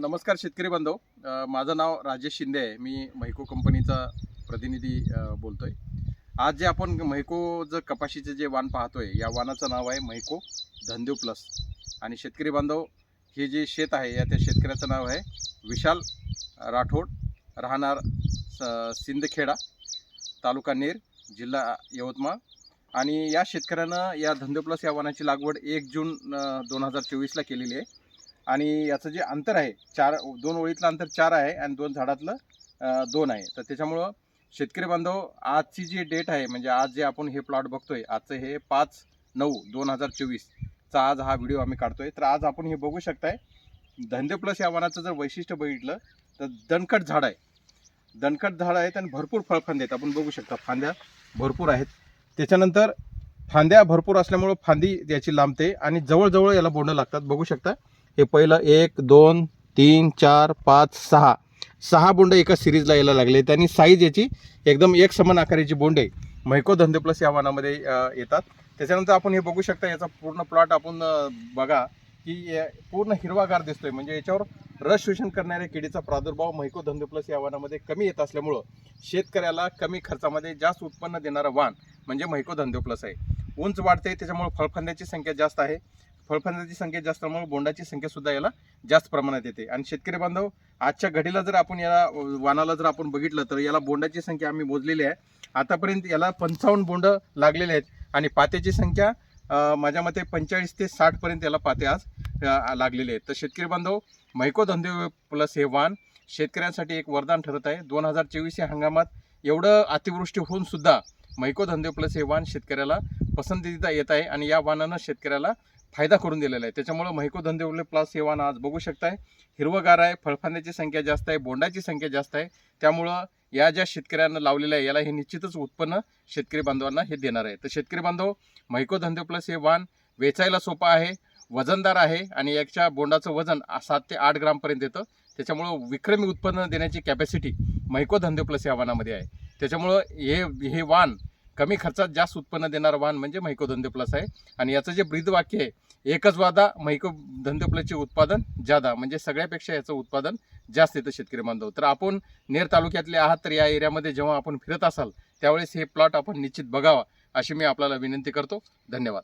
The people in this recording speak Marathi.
नमस्कार शेतकरी बांधव. माझं नाव राजेश शिंदे आहे. मी म्हैको कंपनीचा प्रतिनिधी बोलतोय. आज जे आपण महिको जर कपाशीचे जे वाण पाहतोय या वाणाचं नाव आहे म्हैको धंदेव प्लस. आणि शेतकरी बांधव हे जे शेत आहे या त्या शेतकऱ्याचं नाव आहे विशाल राठोड. राहणार स- सिंदखेडा तालुका नेर जिल्हा यवतमाळ. आणि या शेतकऱ्यानं या धंदेव प्लस या वाणाची लागवड एक जून दोन हजार चोवीसला केलेली आहे. आणि याचं जे अंतर आहे चार दोन ओळीतलं अंतर चार आहे आणि दोन झाडातलं दोन आहे. तर त्याच्यामुळं शेतकरी बांधव आजची जी डेट आहे म्हणजे आज जे आपण हे प्लॉट बघतोय आजचं हे पाच नऊ दोन हजार चोवीसचा आज हा व्हिडिओ आम्ही काढतोय. तर आज आपण हे बघू शकताय धंदे प्लस या वनाचं जर वैशिष्ट्य बघितलं तर दणकट झाड आहे. दणकट झाड आहेत आणि भरपूर फळफांदे आहेत. आपण बघू शकता फांद्या भरपूर आहेत. त्याच्यानंतर फांद्या भरपूर असल्यामुळं फांदी याची लांबते आणि जवळजवळ याला बोंडं लागतात. बघू शकता हे पहिलं एक दोन तीन चार पाच सहा. सहा बोंड एका सिरीजला यायला लागले. त्यांनी साईज याची एकदम एक समान आकाराची बोंड आहे मैको धंदे प्लस या वाहनामध्ये येतात. त्याच्यानंतर आपण हे बघू शकता याचा पूर्ण प्लॉट आपण बघा की पूर्ण हिरवागार दिसतोय. म्हणजे याच्यावर रस शोषण करणाऱ्या किडीचा प्रादुर्भाव मैको धंदे प्लस या वाहनामध्ये कमी येत असल्यामुळं शेतकऱ्याला कमी खर्चामध्ये जास्त उत्पन्न देणारं वाण म्हणजे मैको धंदे प्लस आहे. उंच वाढते त्याच्यामुळे फळफंद्याची संख्या जास्त आहे. फळफांद्याची संख्या जास्त असल्यामुळे बोंडाची संख्या सुद्धा याला जास्त प्रमाणात येते. आणि शेतकरी बांधव आजच्या घडीला जर आपण याला वानाला जर आपण बघितलं तर याला बोंडाची संख्या आम्ही मोजलेली आहे. आतापर्यंत याला पंचावन्न बोंड लागलेले आहेत. आणि पात्याची संख्या माझ्या मते पंचेचाळीस ते साठपर्यंत याला पाते आज लागलेले आहेत. तर शेतकरी बांधव मैको धंदे प्लस हे वाण शेतकऱ्यांसाठी एक वरदान ठरत आहे. दोन हजार चोवीस या हंगामात एवढं अतिवृष्टी होऊन सुद्धा मैको धंदे प्लस हे वाण शेतकऱ्याला पसंतीचा येत आहे. आणि या वाहनानं शेतकऱ्याला फायदा करून दिलेला आहे. त्याच्यामुळं मैको धंदे प्लस हे वाण आज बघू शकताय. हिरवगार आहे फळफांद्याची संख्या जास्त आहे बोंडाची संख्या जास्त आहे. त्यामुळं या ज्या शेतकऱ्यांना लावलेलं आहे याला हे निश्चितच उत्पन्न शेतकरी बांधवांना हे देणार आहे. तर शेतकरी बांधव मैको धंदे प्लस हे वाण वेचायला सोपं आहे वजनदार आहे आणि याच्या बोंडाचं वजन सात ते आठ ग्रामपर्यंत येतं. त्याच्यामुळं विक्रमी उत्पन्न देण्याची कॅपॅसिटी मैको धंदे प्लस या वाणामध्ये आहे. त्याच्यामुळं हे हे वाण कमी खर्चात जास्त उत्पन्न देणारं वाहन म्हणजे महिको धंदे प्लस आहे. आणि याचं जे ब्रीद वाक्य आहे एकच वादा महिको धंदे प्लसचे उत्पादन जादा म्हणजे सगळ्यापेक्षा याचं उत्पादन जास्त येतं शेतकरी बांधव. तर आपण नेर तालुक्यातले आहात तर या एरियामध्ये जेव्हा आपण फिरत असाल त्यावेळेस हे प्लॉट आपण निश्चित बघावा अशी मी आपल्याला विनंती करतो. धन्यवाद.